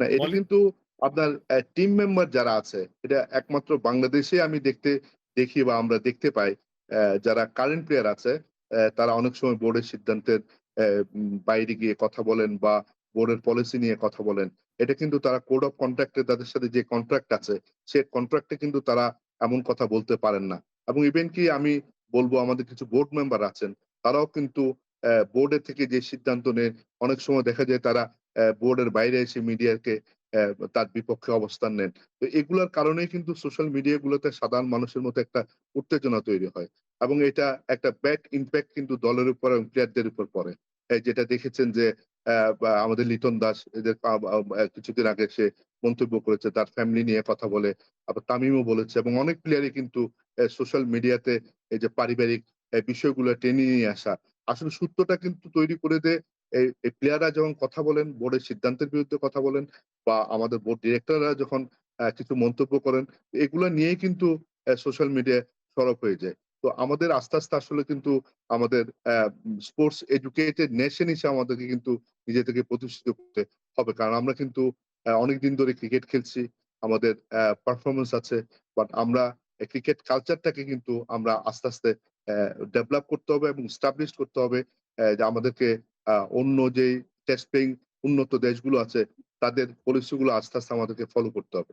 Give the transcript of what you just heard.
না এটা কিন্তু আপনার টিম মেম্বার যারা আছে এটা একমাত্র বাংলাদেশে আমি দেখতে দেখি বা আমরা দেখতে পাই যারা কারেন্ট প্লেয়ার আছে তারা অনেক সময় বোর্ডের সিদ্ধান্তের বাইরে গিয়ে কথা বলেন বা বোর্ডের পলিসি নিয়ে কথা বলেন। এটা কিন্তু তারা কোড অফ কন্ডাক্ট এ তাদের সাথে যে কন্ট্রাক্ট আছে সে কন্ট্রাক্ট কিন্তু তারা এমন কথা বলতে পারেন না। এবং ইভেন কি আমি বলব আমাদের কিছু বোর্ড মেম্বার আছেন তারাও কিন্তু বোর্ডের থেকে যে সিদ্ধান্ত নেন অনেক সময় দেখা যায় তারা বোর্ডের বাইরে এসে মিডিয়াকে তার বিপক্ষে অবস্থান নেন। তো এগুলোর কারণেই কিন্তু সোশ্যাল মিডিয়া গুলোতে সাধারণ মানুষের মধ্যে একটা উত্তেজনা তৈরি হয়। এবং এটা একটা ব্যাড ইম্প্যাক্ট কিন্তু দলের উপর এবং প্লেয়ারদের উপর পড়ে। যেটা দেখেছেন যে আমাদের লিটন দাস, এদের কিছুদিন আগে সে মন্তব্য করেছে, তার ফ্যামিলি নিয়ে কথা বলে। আবার তামিমও বলেছে এবং অনেক প্লেয়ারই কিন্তু সোশ্যাল মিডিয়াতে এই যে পারিবারিক বিষয়গুলো টেনে নিয়ে আসা। আসলে সূত্রটা কিন্তু তৈরি করে দেয় এই প্লেয়াররা যখন কথা বলেন, বোর্ডের সিদ্ধান্তের বিরুদ্ধে কথা বলেন বা আমাদের বোর্ড ডিরেক্টররা যখন কিছু মন্তব্য করেন, এগুলো নিয়েই কিন্তু সোশ্যাল মিডিয়ায় সরব হয়ে যায়। তো আমাদের আস্তে, আস্তে আসলে কিন্তু আমাদের স্পোর্টস এডুকেটেড নেশন হিসেবে আমাদেরকে কিন্তু নিজে থেকে প্রতিষ্ঠিত করতে হবে। কারণ আমরা কিন্তু অনেকদিন ধরে ক্রিকেট খেলছি। আমাদের অ্যা পারফরম্যান্স আছে। বাট আমরা ক্রিকেট কালচারটাকে কিন্তু আমরা আস্তে, আস্তে ডেভেলপ করতে হবে এবং এস্টাবলিশ করতে হবে যে আমাদেরকে অন্য যে টেস্ট উন্নত দেশগুলো আছে তাদের পলিসি গুলো আস্তে, আস্তে আমাদেরকে ফলো করতে হবে।